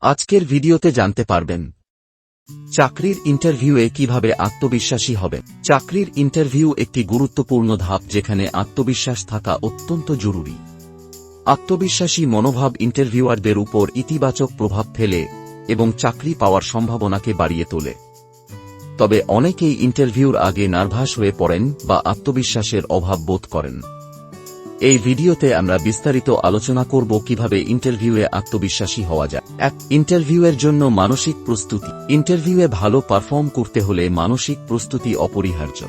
আজকের ভিডিওতে জানতে পারবেন। চাকরির ইন্টারভিউয়ে কীভাবে আত্মবিশ্বাসী হবে? চাকরির ইন্টারভিউ একটি গুরুত্বপূর্ণ ধাপ যেখানে আত্মবিশ্বাস থাকা অত্যন্ত জরুরি। আত্মবিশ্বাসী মনোভাব ইন্টারভিউয়ারদের উপর ইতিবাচক প্রভাব ফেলে এবং চাকরি পাওয়ার সম্ভাবনাকে বাড়িয়ে তোলে। তবে অনেকেই ইন্টারভিউর আগে নার্ভাস হয়ে পড়েন বা আত্মবিশ্বাসের অভাব বোধ করেন। এই ভিডিওতে আমরা বিস্তারিত আলোচনা করব কীভাবে ইন্টারভিউয়ে আত্মবিশ্বাসী হওয়া যায়। এক, ইন্টারভিউয়ের জন্য মানসিক প্রস্তুতি। ইন্টারভিউয়ে ভালো পারফর্ম করতে হলে মানসিক প্রস্তুতি অপরিহার্য।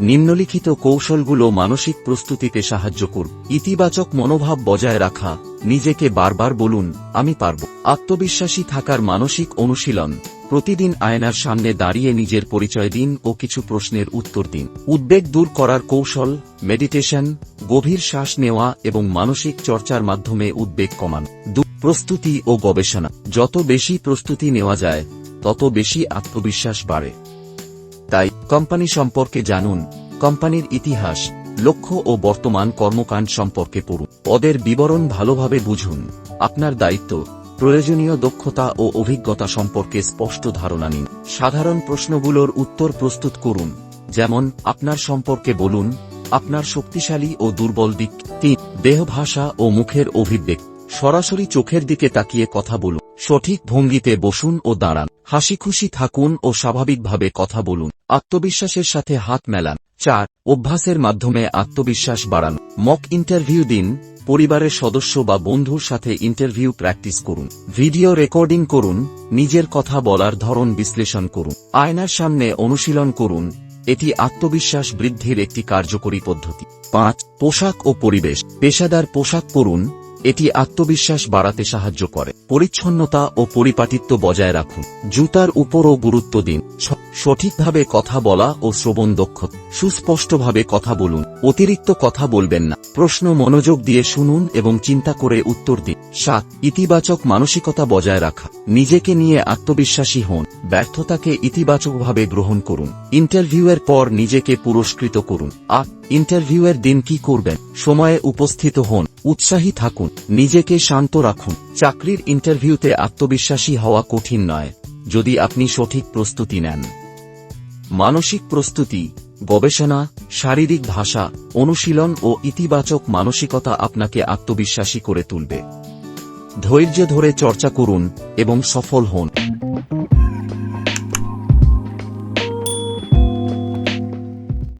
নিম্নলিখিত কৌশলগুলো মানসিক প্রস্তুতিতে সাহায্য করব। ইতিবাচক মনোভাব বজায় রাখা, নিজেকে বারবার বলুন, আমি পারব। আত্মবিশ্বাসী থাকার মানসিক অনুশীলন। প্রতিদিন আয়নার সামনে দাঁড়িয়ে নিজের পরিচয় দিন ও কিছু প্রশ্নের উত্তর দিন। উদ্বেগ দূর করার কৌশল মেডিটেশন গভীর শ্বাস নেওয়া এবং মানসিক চর্চার মাধ্যমে উদ্বেগ কমান। প্রস্তুতি ও গবেষণা। যত বেশি প্রস্তুতি নেওয়া যায়, তত বেশি আত্মবিশ্বাস বাড়ে। তাই, কোম্পানি সম্পর্কে জানুন। কোম্পানির ইতিহাস, লক্ষ্য ও বর্তমান কর্মকাণ্ড সম্পর্কে পড়ুন। পদের বিবরণ ভালোভাবে বুঝুন। আপনার দায়িত্ব। প্রয়োজনীয় দক্ষতা ও অভিজ্ঞতা সম্পর্কে স্পষ্ট ধারণা নিন। সাধারণ প্রশ্নগুলোর উত্তর প্রস্তুত করুন, যেমন, আপনার সম্পর্কে বলুন, আপনার শক্তিশালী ও দুর্বল দিক, তিন দেহভাষা ও মুখের অভিব্যক্তি। সরাসরি চোখের দিকে তাকিয়ে কথা বলুন, সঠিক ভঙ্গিতে বসুন ও দাঁড়ান হাসি খুশি থাকুন ও স্বাভাবিকভাবে কথা বলুন, আত্মবিশ্বাসের সাথে হাত মেলান। চার, অভ্যাসের মাধ্যমে আত্মবিশ্বাস বাড়ান। মক ইন্টারভিউ দিন পরিবারের সদস্য বা বন্ধুর সাথে ইন্টারভিউ প্র্যাকটিস করুন। ভিডিও রেকর্ডিং করুন, নিজের কথা বলার ধরন বিশ্লেষণ করুন, আয়নার সামনে অনুশীলন করুন, এটি আত্মবিশ্বাস বৃদ্ধির একটি কার্যকরী পদ্ধতি। পাঁচ, পোশাক ও পরিবেশ। পেশাদার পোশাক পরুন এটি আত্মবিশ্বাস বাড়াতে সাহায্য করে। পরিচ্ছন্নতা ও পরিপাটিত্ব বজায় রাখুন। জুতার উপরও গুরুত্ব দিন। সঠিকভাবে কথা বলা ও শ্রবণ দক্ষতা সুস্পষ্টভাবে কথা বলুন। অতিরিক্ত কথা বলবেন না। প্রশ্ন মনোযোগ দিয়ে শুনুন এবং চিন্তা করে উত্তর দিন। সাত, ইতিবাচক মানসিকতা বজায় রাখা। নিজেকে নিয়ে আত্মবিশ্বাসী হন। ব্যর্থতাকে ইতিবাচকভাবে গ্রহণ করুন। ইন্টারভিউয়ের পর নিজেকে পুরস্কৃত করুন। আট ইন্টারভিউয়ের দিন কি করবেন? সময়ে উপস্থিত হন, উৎসাহী থাকুন, নিজেকে শান্ত রাখুন। চাকরির ইন্টারভিউতে আত্মবিশ্বাসী হওয়া কঠিন নয়, যদি আপনি সঠিক প্রস্তুতি নেন। মানসিক প্রস্তুতি, গবেষণা, শারীরিক ভাষা, অনুশীলন ও ইতিবাচক মানসিকতা আপনাকে আত্মবিশ্বাসী করে তুলবে। ধৈর্য ধরে চর্চা করুন এবং সফল হন।